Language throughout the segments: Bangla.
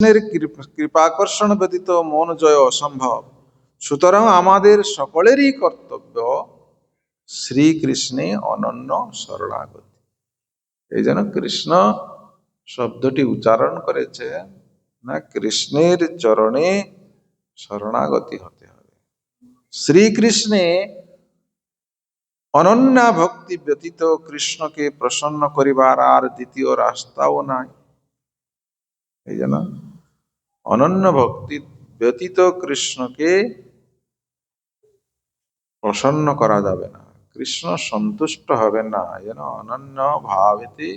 কৃষ্ণের কৃপাকর্ষণ ব্যতীত মন জয় অসম্ভব। সুতরাং আমাদের সকলেরই কর্তব্য শ্রীকৃষ্ণে অনন্য শরণাগতি। এই জন্য কৃষ্ণ শব্দটি উচ্চারণ করেছে, না কৃষ্ণের চরণে শরণাগতি হতে হবে। শ্রীকৃষ্ণে অনন্যা ভক্তি ব্যতীত কৃষ্ণকে প্রসন্ন করিবার আর দ্বিতীয় রাস্তাও নাই। এই জন্য অনন্য ভক্তি ব্যতীত কৃষ্ণকে প্রসন্ন করা যাবে না। কৃষ্ণ সন্তুষ্ট হবে না জন্য অনন্য ভাবেতে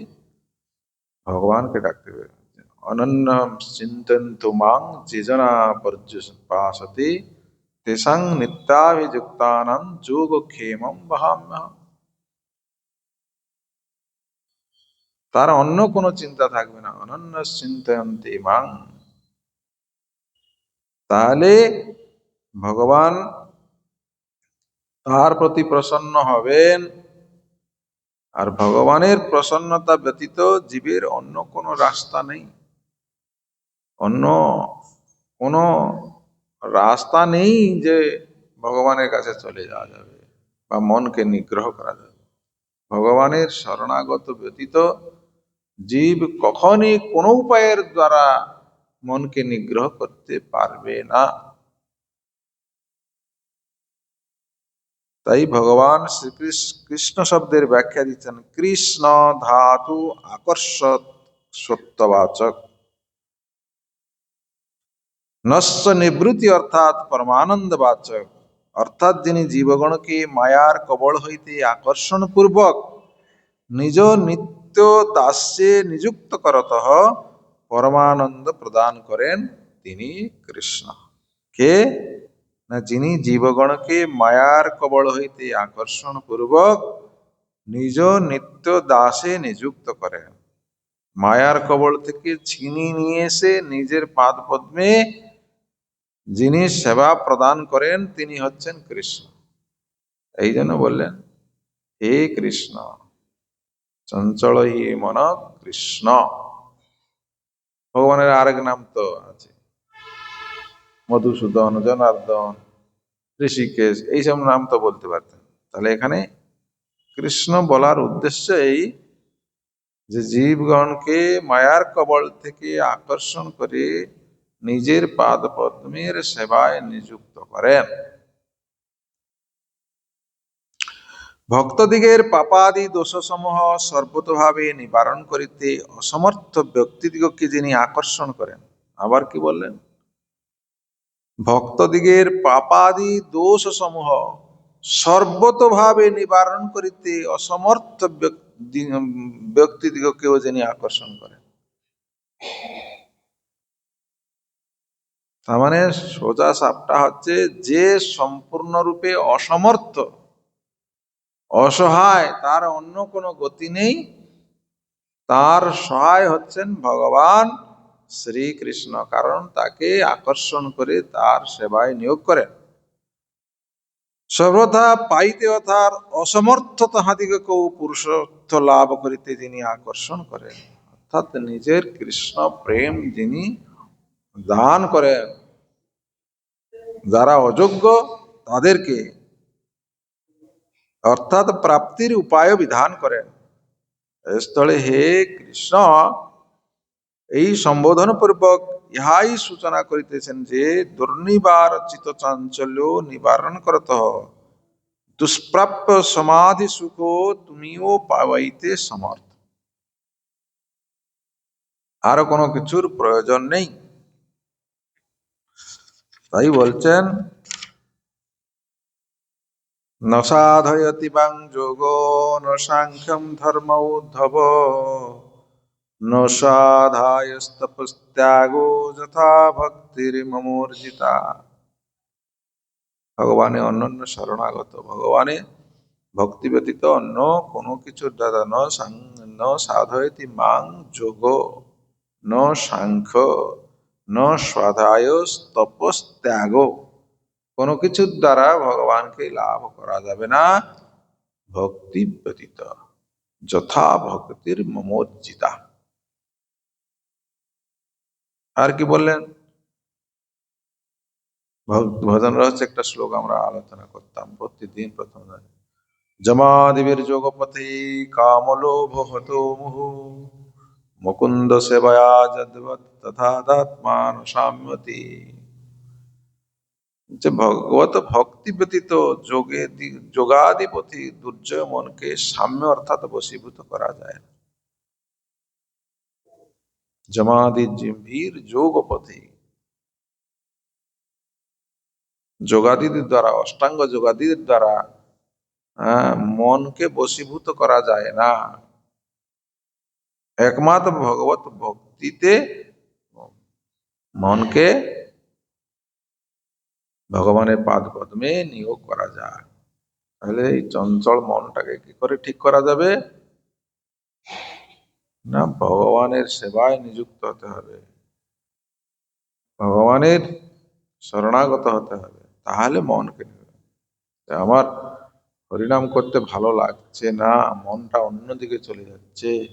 ভগবানকে ডাকতে হবে। অনন্য চিন্তন্তু মাং যেজনা পর্যুপাসতে তেসাং নিত্যাভিযুক্তানাং যোগক্ষেমম বহাম্যহম তার অন্য কোনো চিন্তা থাকবে না। অনন্য চিন্তয়ন্তে মাং তাহলে ভগবান তার প্রতি প্রসন্ন হবেন। আর ভগবানের প্রসন্নতা ব্যতীত জীবের অন্য কোনো রাস্তা নেই। অন্য কোনো রাস্তা নেই যে ভগবানের কাছে চলে যাওয়া যাবে বা মনকে নিগ্রহ করা যাবে। ভগবানের শরণাগত ব্যতীত জীব কখনই কোনো উপায়ের দ্বারা মনকে নিগ্রহ করতে পারবে না। তাই ভগবান শ্রীকৃষ্ণ কৃষ্ণ শব্দের ব্যাখ্যা দিচ্ছেন, কৃষ্ণ ধাতু আকর্ষত সত্যবাচক। নস্য নিবৃত্তি অর্থাৎ পরমানন্দবাচক। অর্থাৎ যিনি জীবগণকে মায়ার কবল হইতে আকর্ষণ পূর্বক নিজ নিত্য দাস্যে নিযুক্ত করত পরমানন্দ প্রদান করেন তিনি কৃষ্ণ। কে? না, যিনি জীবগণকে মায়ার কবল হইতে আকর্ষণ পূর্বক নিজ নিত্য দাসে নিযুক্ত করেন। মায়ার কবল থেকে ছিনি নিয়ে এসে নিজের পাদ পদ্মে যিনি সেবা প্রদান করেন, তিনি হচ্ছেন কৃষ্ণ। এই জন্য বললেন, হে কৃষ্ণ, চঞ্চল হি মন কৃষ্ণ। ভগবানের আরেক নাম তো আছে। মধুসূদন, জনার্দন, ঋষিকেশ, এইসব নাম তো বলতে পারতেন। তাহলে এখানে কৃষ্ণ বলার উদ্দেশ্য এই যে জীবগণকে মায়ার কবল থেকে আকর্ষণ করে নিজের পাদ পদ্মের সেবায় নিযুক্ত করেন। ভক্তদিগের পাপাদি দোষসমূহ সর্বতভাবে নিবারণ করিতে অসমর্থ ব্যক্তিদিগকে যিনি আকর্ষণ করেন। আবার কি বললেন? ভক্তদিগের পাপাদি দোষ সমূহ সর্বতভাবে নিবারণ করিতে অসমর্থ ব্যক্তি- ব্যক্তিদিগকেও যিনি আকর্ষণ করেন। তার মানে সোজা সাপটা হচ্ছে যে সম্পূর্ণরূপে অসমর্থ অসহায়, তার অন্য কোনো গতি নেই। তার সহায় হচ্ছেন ভগবান শ্রীকৃষ্ণ, কারণ তাকে আকর্ষণ করে তার সেবায় নিয়োগ করেন। সর্বথা পাইতে অথার অসমর্থ তাহাদিগকেও পুরুষত্ব লাভ করিতে যিনি আকর্ষণ করেন, অর্থাৎ নিজের কৃষ্ণ প্রেম যিনি দান করেন, যারা অযোগ্য, তাদেরকে অর্থাৎ প্রাপ্তির উপায় বিধান করেন স্থলে হে কৃষ্ণ এই সম্বোধন পূর্বক ইহাই সূচনা করিতেছেন যে দুর্নিবার চিত চাঞ্চল্য নিবারণ করত দুষ্প্রাপ্য সমাধি সুখ তুমিও পাওয়াইতে সমর্থ আরো কোনো কিছুর প্রয়োজন নেই তাই বলছেন ন সাধয়তি বাং যোগো ন সাংখ্যম ধর্ম উদ্ধব ন সাধায়স্তপস্ত্যাগো যথা ভক্তির মমূর্জিতা ভগবানে অনন্য শরণাগত ভগবানে ভক্তি ব্যতীত অন্য কোনো কিছুর দ্বারা ন সাং- ন সাধয়তি মাং যোগ ন সাংখ্য ন স্বাধায় তপস্ত্যাগ কোনো কিছুর দ্বারা ভগবানকে লাভ করা যাবে না। ভক্তি ব্যতীত, যথা ভক্তির মমোজ্জিতা আর কি বললেন? ভজন রহস্য একটা শ্লোক আমরা আলোচনা করতাম প্রতিদিন প্রথম। জমাদিবির যোগপথে কামলোভ হতো মুহু। মুকুন্দ সেবায়া যদ্বৎ তথাদাত্মান সাম্যতি। যে ভগবত ভক্তি ব্যতীত যোগে যোগাধিপতি দুর্জয় মনকে সাম্য অর্থাৎ বশীভূত করা যায় না। জমাদি জিম্ভীর যোগ পথে যোগাদিদের দ্বারা অষ্টাঙ্গ যোগাদিদের দ্বারা আহ, মনকে বশীভূত করা যায় না। একমাত্র ভগবত ভক্তিতে মনকে ভগবানের পাদ পদ্মে নিয়োগ করা যায়। তাহলে এই চঞ্চল মনটাকে কি করে ঠিক করা যাবে? না, ভগবানের সেবায় নিযুক্ত হতে হবে। ভগবানের শরণাগত হতে হবে। তাহলে মনকে নেবে আমার হরিনাম করতে ভালো লাগছে না, মনটা অন্যদিকে চলে যাচ্ছে।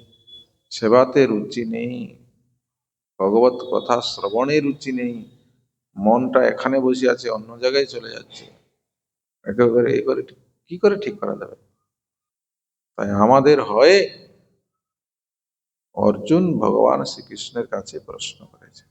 সেবাতে রুচি নেই। ভগবত কথা শ্রবণে রুচি নেই। মনটা এখানে বসে আছে, অন্য জায়গায় চলে যাচ্ছে। একেবারে এই করে কি করে ঠিক করা যাবে? তাই আমাদের হয়ে অর্জুন ভগবান শ্রীকৃষ্ণের কাছে প্রশ্ন করেছে।